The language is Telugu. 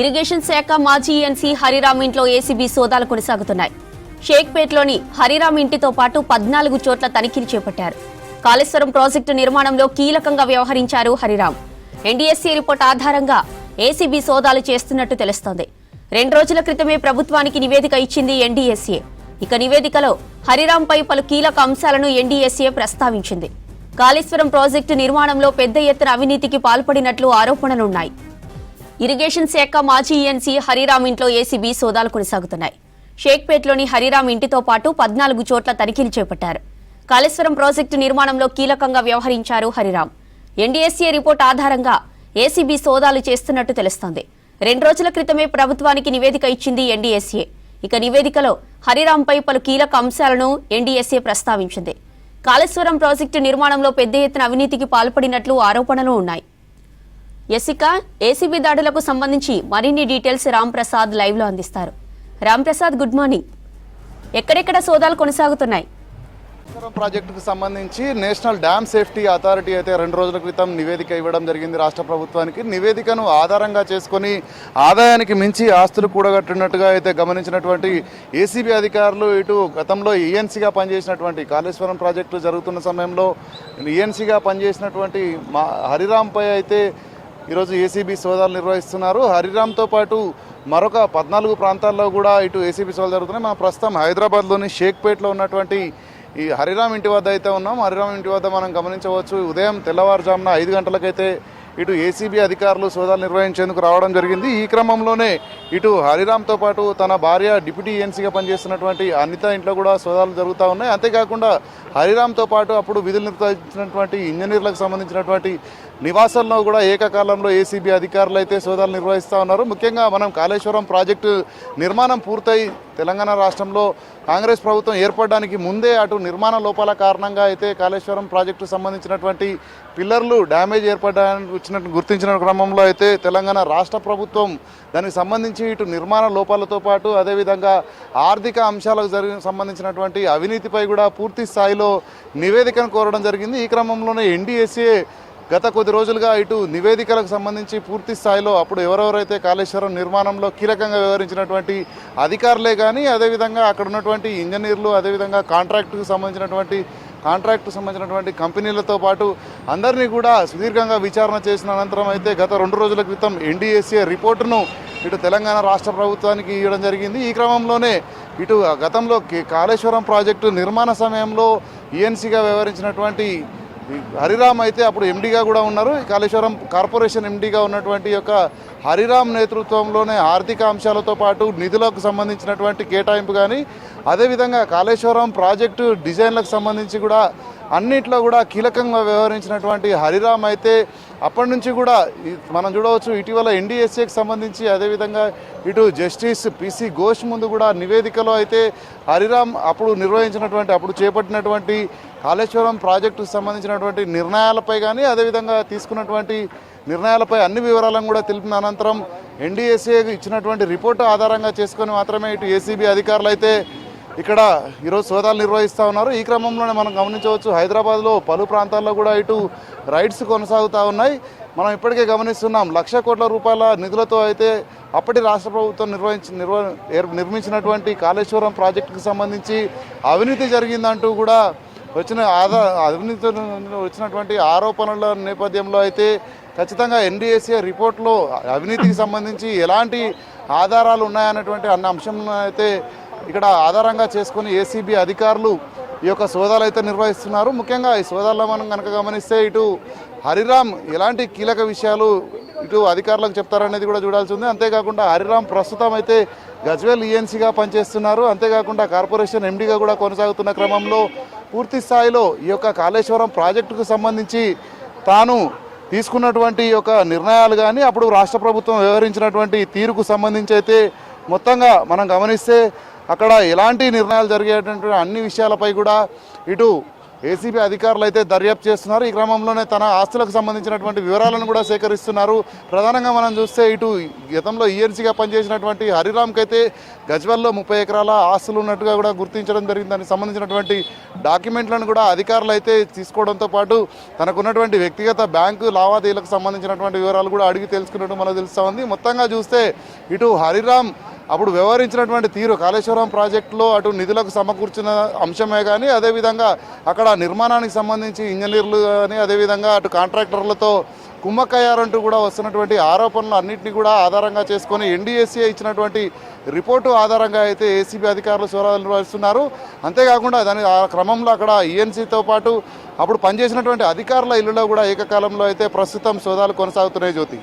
ఇరిగేషన్ శాఖ మాజీ ఎన్సీ హరిరామ్ ఇంట్లో ఏసీబీ సోదాలు కొనసాగుతున్నాయి. షేక్పేట్లోని హరిరామ్ ఇంటితో పాటు పద్నాలుగు చోట్ల తనిఖీలు చేపట్టారు. కాళేశ్వరం ప్రాజెక్టు నిర్మాణంలో కీలకంగా వ్యవహరించారు హరిరామ్. ఎన్డీఎస్సీ రిపోర్ట్ ఆధారంగా ఏసీబీ సోదాలు చేస్తున్నట్టు తెలుస్తోంది. రెండు రోజుల క్రితమే ప్రభుత్వానికి నివేదిక ఇచ్చింది ఎన్డీఎస్ఏ. ఇక నివేదికలో హరిరాంపై పలు కీలక అంశాలను ఎన్డీఎస్ఏ ప్రస్తావించింది. కాళేశ్వరం ప్రాజెక్టు నిర్మాణంలో పెద్ద ఎత్తున అవినీతికి పాల్పడినట్లు ఆరోపణలున్నాయి. ఇరిగేషన్ శాఖ మాజీ ఈఎన్సీ హరిరామ్ ఇంట్లో ఏసీబీ సోదాలు కొనసాగుతున్నాయి. షేక్పేట్లోని హరిరామ్ ఇంటితో పాటు పద్నాలుగు చోట్ల తనిఖీలు చేపట్టారు. కాళేశ్వరం ప్రాజెక్టు నిర్మాణంలో కీలకంగా వ్యవహరించారు హరిరామ్. ఎన్డీఎస్ఏ రిపోర్ట్ ఆధారంగా ఏసీబీ సోదాలు చేస్తున్నట్టు తెలుస్తోంది. రెండు రోజుల క్రితమే ప్రభుత్వానికి నివేదిక ఇచ్చింది ఎన్డీఎస్ఏ ఇక నివేదికలో హరిరాంపై పలు కీలక అంశాలను ఎన్డీఎస్ఏ ప్రస్తావించింది. కాళేశ్వరం ప్రాజెక్టు నిర్మాణంలో పెద్ద ఎత్తున అవినీతికి పాల్పడినట్లు ఆరోపణలు ఉన్నాయి. యసిక ఏసీబీ దాడులకు సంబంధించి మరిన్ని డీటెయిల్స్ రామ్ ప్రసాద్ లైవ్లో అందిస్తారు. Ram Prasad good morning. ఎక్కడెక్కడ సోదాలు కొనసాగుతున్నాయి? ప్రాజెక్టుకు సంబంధించి నేషనల్ డ్యామ్ సేఫ్టీ అథారిటీ అయితే రెండు రోజుల క్రితం నివేదిక ఇవ్వడం జరిగింది రాష్ట్ర ప్రభుత్వానికి. నివేదికను ఆధారంగా చేసుకొని ఆదాయానికి మించి ఆస్తులు కూడగట్టినట్టుగా అయితే గమనించినటువంటి ఏసీబీ అధికారులు ఇటు గతంలో ఈఎన్సీగా పనిచేసినటువంటి కాళేశ్వరం ప్రాజెక్టు జరుగుతున్న సమయంలో ఈఎన్సీగా పనిచేసినటువంటి మా హరిరాంపై అయితే ఈరోజు ఏసీబీ సోదాలు నిర్వహిస్తున్నారు. హరిరామ్తో పాటు మరొక పద్నాలుగు ప్రాంతాల్లో కూడా ఇటు ఏసీబీ సోదాలు జరుగుతున్నాయి. మనం ప్రస్తుతం హైదరాబాద్లోని షేక్పేట్లో ఉన్నటువంటి ఈ హరిరామ్ ఇంటి వద్ద అయితే ఉన్నాం. హరిరామ్ ఇంటి వద్ద మనం గమనించవచ్చు. ఉదయం తెల్లవారుజామున ఐదు గంటలకైతే ఇటు ఏసీబీ అధికారులు సోదాలు నిర్వహించేందుకు రావడం జరిగింది. ఈ క్రమంలోనే ఇటు హరిరామ్తో పాటు తన భార్య డిప్యూటీ ఏఎన్సీగా పనిచేస్తున్నటువంటి అనిత ఇంట్లో కూడా సోదాలు జరుగుతూ ఉన్నాయి. అంతేకాకుండా హరిరామ్తో పాటు అప్పుడు విధులు నిర్వహించినటువంటి ఇంజనీర్లకు సంబంధించినటువంటి నివాసంలో కూడా ఏకకాలంలో ఏసీబీ అధికారులు అయితే సోదాలు నిర్వహిస్తూ ఉన్నారు. ముఖ్యంగా మనం కాళేశ్వరం ప్రాజెక్టు నిర్మాణం పూర్తయి తెలంగాణ రాష్ట్రంలో కాంగ్రెస్ ప్రభుత్వం ఏర్పడడానికి ముందే అటు నిర్మాణ లోపాల కారణంగా అయితే కాళేశ్వరం ప్రాజెక్టు సంబంధించినటువంటి పిల్లర్లు డ్యామేజ్ ఏర్పడడానికి వచ్చినట్టు గుర్తించిన క్రమంలో అయితే తెలంగాణ రాష్ట్ర ప్రభుత్వం దానికి సంబంధించి ఇటు నిర్మాణ లోపాలతో పాటు అదేవిధంగా ఆర్థిక అంశాలకు జరిగిన సంబంధించినటువంటి అవినీతిపై కూడా పూర్తి స్థాయిలో నివేదికను కోరడం జరిగింది. ఈ క్రమంలోనే ఎన్డీఎస్ఏ గత కొద్ది రోజులుగా ఇటు నివేదికలకు సంబంధించి పూర్తి స్థాయిలో అప్పుడు ఎవరెవరైతే కాళేశ్వరం నిర్మాణంలో కీలకంగా వ్యవహరించినటువంటి అధికారులే కానీ అదేవిధంగా అక్కడ ఉన్నటువంటి ఇంజనీర్లు అదేవిధంగా కాంట్రాక్టుకు సంబంధించినటువంటి కాంట్రాక్టు సంబంధించినటువంటి కంపెనీలతో పాటు అందరినీ కూడా సుదీర్ఘంగా విచారణ చేసిన అనంతరం అయితే గత రెండు రోజుల క్రితం ఎన్డీఎస్ఏ రిపోర్టును ఇటు తెలంగాణ రాష్ట్ర ప్రభుత్వానికి ఇవ్వడం జరిగింది. ఈ క్రమంలోనే ఇటు గతంలో కే- కాళేశ్వరం ప్రాజెక్టు నిర్మాణ సమయంలో ఈఎన్సీగా వ్యవహరించినటువంటి హరిరామ్ అయితే అప్పుడు ఎండీగా కూడా ఉన్నారు. ఈ కాళేశ్వరం కార్పొరేషన్ ఎండీగా ఉన్నటువంటి యొక్క హరిరామ్ నేతృత్వంలోనే ఆర్థిక అంశాలతో పాటు నిధులకు సంబంధించినటువంటి కేటాయింపు కానీ అదేవిధంగా కాళేశ్వరం ప్రాజెక్టు డిజైన్లకు సంబంధించి కూడా అన్నిట్లో కూడా కీలకంగా వ్యవహరించినటువంటి హరిరామ్ అయితే అప్పటి నుంచి కూడా మనం చూడవచ్చు ఇటీవల ఎన్డీఎస్ఏకి సంబంధించి అదేవిధంగా ఇటు జస్టిస్ పిసి ఘోష్ ముందు కూడా నివేదికలో అయితే హరిరామ్ అప్పుడు నిర్వహించినటువంటి అప్పుడు చేపట్టినటువంటి కాళేశ్వరం ప్రాజెక్టుకు సంబంధించినటువంటి నిర్ణయాలపై కానీ అదేవిధంగా తీసుకున్నటువంటి నిర్ణయాలపై అన్ని వివరాలను కూడా తెలిపిన అనంతరం ఎన్డీఎస్ఏ ఇచ్చినటువంటి రిపోర్టు ఆధారంగా చేసుకొని మాత్రమే ఇటు ఏసీబీ అధికారులు అయితే ఇక్కడ ఈరోజు సోదాలు నిర్వహిస్తూ ఉన్నారు. ఈ క్రమంలోనే మనం గమనించవచ్చు హైదరాబాద్లో పలు ప్రాంతాల్లో కూడా ఇటు రైడ్స్ కొనసాగుతూ ఉన్నాయి. మనం ఇప్పటికే గమనిస్తున్నాం లక్ష కోట్ల రూపాయల నిధులతో అయితే అప్పటి రాష్ట్ర ప్రభుత్వం నిర్వహించి నిర్వ నిర్మించినటువంటి కాళేశ్వరం ప్రాజెక్టుకు సంబంధించి అవినీతి జరిగిందంటూ కూడా వచ్చిన ఆదా అవినీతి వచ్చినటువంటి ఆరోపణల నేపథ్యంలో అయితే ఖచ్చితంగా ఎన్డీఎస్ఏ రిపోర్ట్లో అవినీతికి సంబంధించి ఎలాంటి ఆధారాలు ఉన్నాయన్నటువంటి అన్న అంశంలో అయితే ఇక్కడ ఆధారంగా చేసుకుని ఏసీబీ అధికారులు ఈ యొక్క సోదాలు అయితే నిర్వహిస్తున్నారు. ముఖ్యంగా ఈ సోదాల్లో మనం కనుక గమనిస్తే ఇటు హరిరామ్ ఎలాంటి కీలక విషయాలు ఇటు అధికారులకు చెప్తారనేది కూడా చూడాల్సి ఉంది. అంతేకాకుండా హరిరామ్ ప్రస్తుతం అయితే గజ్వేల్ ఈఎన్సీగా పనిచేస్తున్నారు. అంతేకాకుండా కార్పొరేషన్ ఎండీగా కూడా కొనసాగుతున్న క్రమంలో పూర్తి స్థాయిలో ఈ యొక్క కాళేశ్వరం ప్రాజెక్టుకు సంబంధించి తాను తీసుకున్నటువంటి ఈ యొక్క నిర్ణయాలు కానీ అప్పుడు రాష్ట్ర ప్రభుత్వం వ్యవహరించినటువంటి తీరుకు సంబంధించి అయితే మొత్తంగా మనం గమనిస్తే అక్కడ ఎలాంటి నిర్ణయాలు జరిగేటటువంటి అన్ని విషయాలపై కూడా ఇటు ఏసీబీ అధికారులు అయితే దర్యాప్తు చేస్తున్నారు. ఈ క్రమంలోనే తన ఆస్తులకు సంబంధించినటువంటి వివరాలను కూడా సేకరిస్తున్నారు. ప్రధానంగా మనం చూస్తే ఇటు గతంలో ఈఎన్సీగా పనిచేసినటువంటి హరిరామ్కి అయితే గజ్వల్లో ముప్పై ఎకరాల ఆస్తులు ఉన్నట్టుగా కూడా గుర్తించడం జరిగింది. దానికి సంబంధించినటువంటి డాక్యుమెంట్లను కూడా అధికారులు అయితే తీసుకోవడంతో పాటు తనకున్నటువంటి వ్యక్తిగత బ్యాంకు లావాదేవీలకు సంబంధించినటువంటి వివరాలు కూడా అడిగి తెలుసుకున్నట్టు మనకు తెలుస్తూ ఉంది. మొత్తంగా చూస్తే ఇటు హరిరామ్ అప్పుడు వ్యవహరించినటువంటి తీరు కాళేశ్వరం ప్రాజెక్టులో అటు నిధులకు సమకూర్చిన అంశమే కానీ అదేవిధంగా అక్కడ నిర్మాణానికి సంబంధించి ఇంజనీర్లు కానీ అదేవిధంగా అటు కాంట్రాక్టర్లతో కుమ్మక్కయ్యారంటూ కూడా వస్తున్నటువంటి ఆరోపణలు అన్నింటినీ కూడా ఆధారంగా చేసుకొని ఎన్డీఎస్సీఏ ఇచ్చినటువంటి రిపోర్టు ఆధారంగా అయితే ఏసీబీ అధికారులు సోదాలు నిర్వహిస్తున్నారు అంతేకాకుండా దాని ఆ క్రమంలో అక్కడ ఈఎన్సీతో పాటు అప్పుడు పనిచేసినటువంటి అధికారుల ఇల్లులో కూడా ఏకకాలంలో అయితే ప్రస్తుతం సోదాలు కొనసాగుతున్నాయి జ్యోతి.